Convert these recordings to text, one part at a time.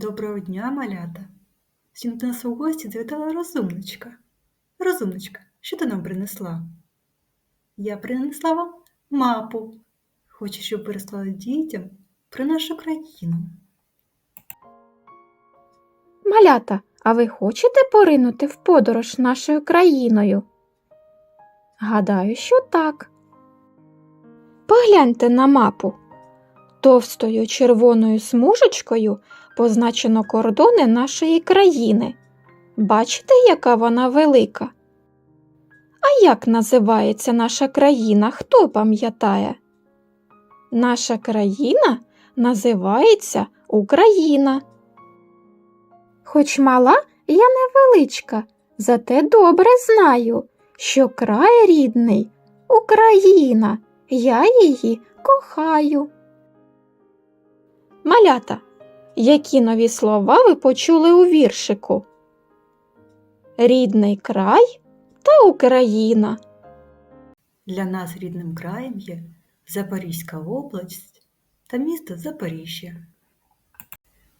Доброго дня, малята! Сьогодні до нас у гості завітала розумничка. Розумничка, що ти нам принесла? Я принесла вам мапу. Хочу, щоб ви розклали дітям про нашу країну. Малята, а ви хочете поринути в подорож нашою країною? Гадаю, що так. Погляньте на мапу. Товстою червоною смужечкою позначено кордони нашої країни. Бачите, яка вона велика? А як називається наша країна? Хто пам'ятає? Наша країна називається Україна. Хоч мала, я невеличка, зате добре знаю, що край рідний Україна, я її кохаю. Малята, які нові слова ви почули у віршику? Рідний край та Україна. Для нас рідним краєм є Запорізька область та місто Запоріжжя.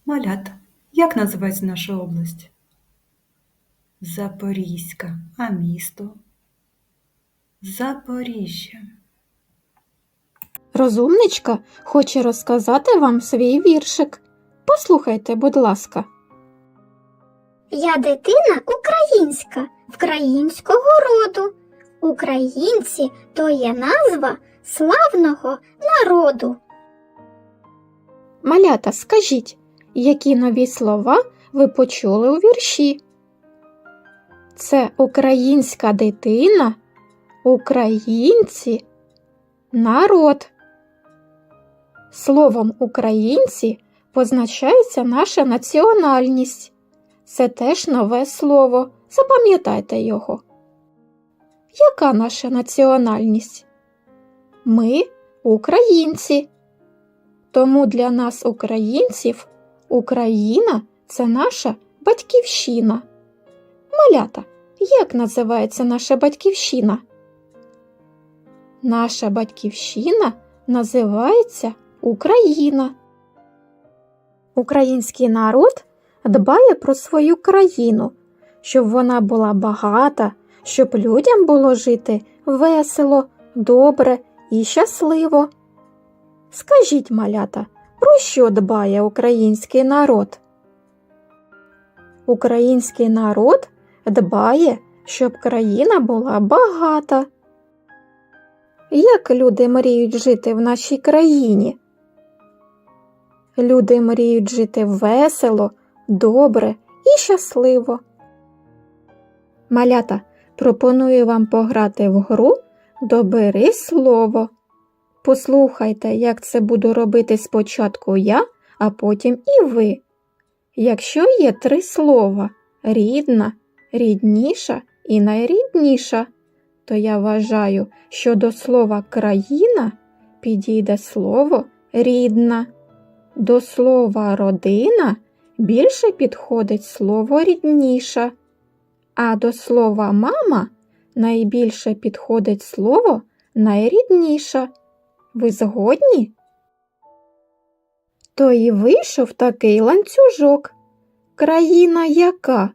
Малята, як називається наша область? Запорізька, а місто? Запоріжжя. Розумничка хоче розказати вам свій віршик. Послухайте, будь ласка. Я дитина українська, вкраїнського роду. Українці то є назва славного народу. Малята, скажіть, які нові слова ви почули у вірші? Це українська дитина, українці, народ. Словом українці позначається наша національність. Це теж нове слово. Запам'ятайте його. Яка наша національність? Ми українці. Тому для нас, українців, Україна це наша батьківщина. Малята, як називається наша батьківщина? Наша батьківщина називається Україна. Український народ дбає про свою країну, щоб вона була багата, щоб людям було жити весело, добре і щасливо. Скажіть, малята, про що дбає український народ? Український народ дбає, щоб країна була багата. Як люди мріють жити в нашій країні? Люди мріють жити весело, добре і щасливо. Малята, пропоную вам пограти в гру Добери слово. Послухайте, як це буду робити спочатку я, а потім і ви. Якщо є три слова рідна, рідніша і найрідніша, то я вважаю, що до слова країна підійде слово рідна. До слова родина більше підходить слово рідніша, а до слова мама найбільше підходить слово найрідніша. Ви згодні? То і вийшов такий ланцюжок. Країна яка?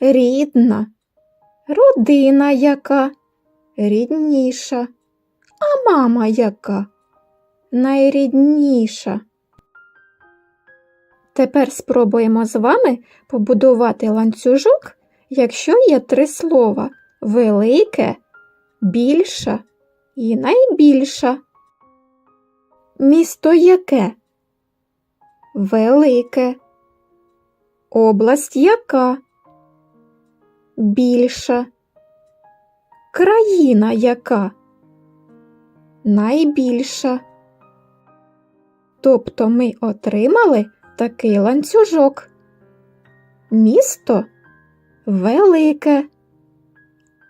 Рідна, родина яка? Рідніша. А мама яка? Найрідніша. Тепер спробуємо з вами побудувати ланцюжок, якщо є три слова велике, більша і найбільша. Місто яке? Велике. Область яка? Більша. Країна яка? Найбільша. Тобто ми отримали такий ланцюжок. Місто велике.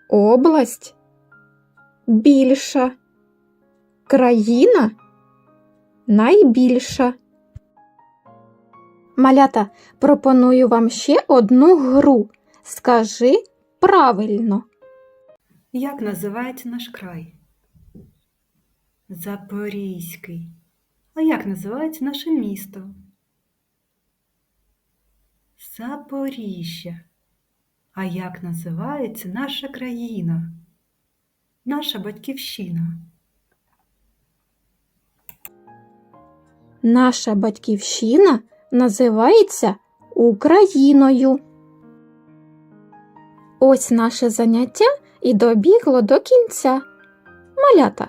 Область більша. Країна найбільша. Малята, пропоную вам ще одну гру. Скажи правильно. Як називається наш край? Запорізький. А як називається наше місто? Запоріжжя. А як називається наша країна? Наша батьківщина. Наша батьківщина називається Україною. Ось наше заняття і добігло до кінця. Малята,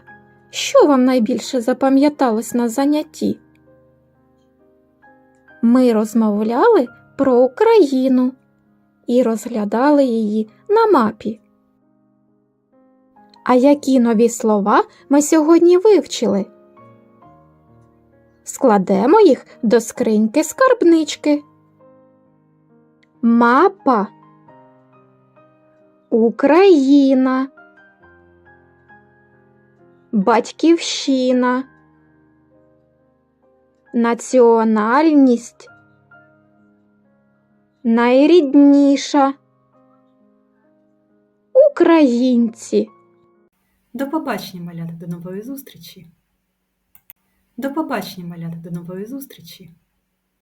що вам найбільше запам'яталось на занятті? Ми розмовляли про Україну і розглядали її на мапі. А які нові слова ми сьогодні вивчили? Складемо їх до скриньки скарбнички. Мапа. Україна. Батьківщина. Національність. Найрідніша. Українці. До побачення, малята, до нової зустрічі. До побачення, малята, до нової зустрічі.